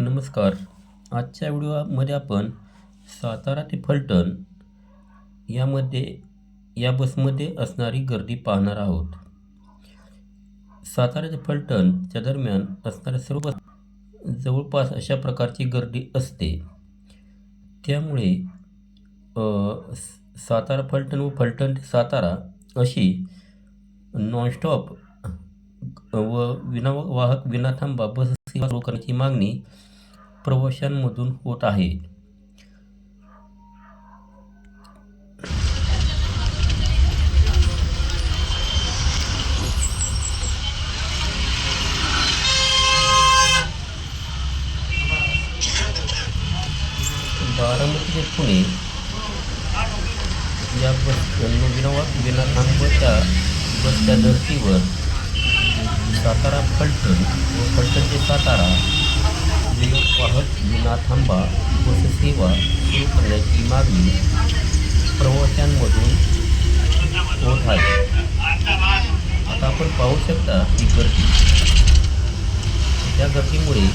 नमस्कार. आजच्या व्हिडिओमध्ये आपण सातारा ते फलटण यामध्ये या बसमध्ये असणारी गर्दी पाहणार आहोत. सातारा ते फलटणच्या दरम्यान असणाऱ्या सर्व बस जवळपास अशा प्रकारची गर्दी असते. त्यामुळे सातारा फलटण व फलटण ते सातारा अशी नॉनस्टॉप व विनावाहक विनाथांबा बस सेवा सुरू करण्याची मागणी प्रवाशांमधून होत आहे. बारामती ते पुणे या बस विनावा विनाथांबाच्या बसच्या धर्तीवर सातारा फलटण व फलटण ते सातारा विनावाहक विनाथांबा बस सेवा सुरू करण्याची मागणी प्रवाशांमधून होत आहे आता आपण पाहू शकता ही गर्दी. त्या गर्दीमुळे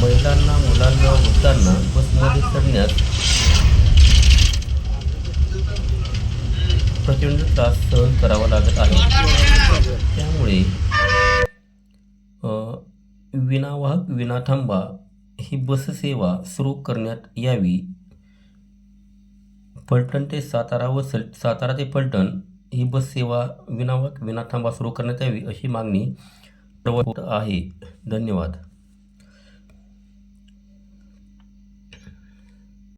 महिलांना मुलांना वृद्धांना बसमध्ये चढण्यास प्रचंड त्रास सहन करावा लागत आहे. विनावाहक विनाथांबा ही बससेवा सुरू करण्यात यावी. फलटण ते सातारा व सल सातारा ते फलटण ही बस सेवा विनावाहक विनाथांबा सुरू करण्यात यावी अशी मागणी आहे. धन्यवाद.